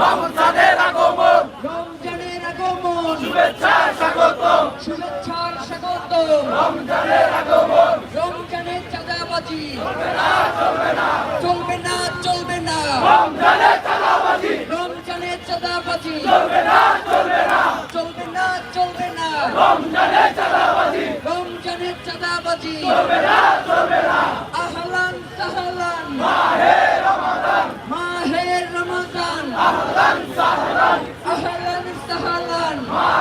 Ramazaner Agomon! Ramazaner Agomon! Juventus শুভেচ্ছার স্বাগত। রমজানের আগমন রমজানের চাঁদাবাজি। চলবে না চলবে না। রমজানের চাঁদাবাজি। রমজানের চাঁদাবাজি চলবে না চলবে না। চলবে না চলবে না রমজানের চাঁদাবাজি। রমজানের চাঁদাবাজি চলবে না চলবে না আহলান সাহলান। মাহে রমাদান মাহের রমাদান আহলান সাহলান। আহলান সাহলান মাহে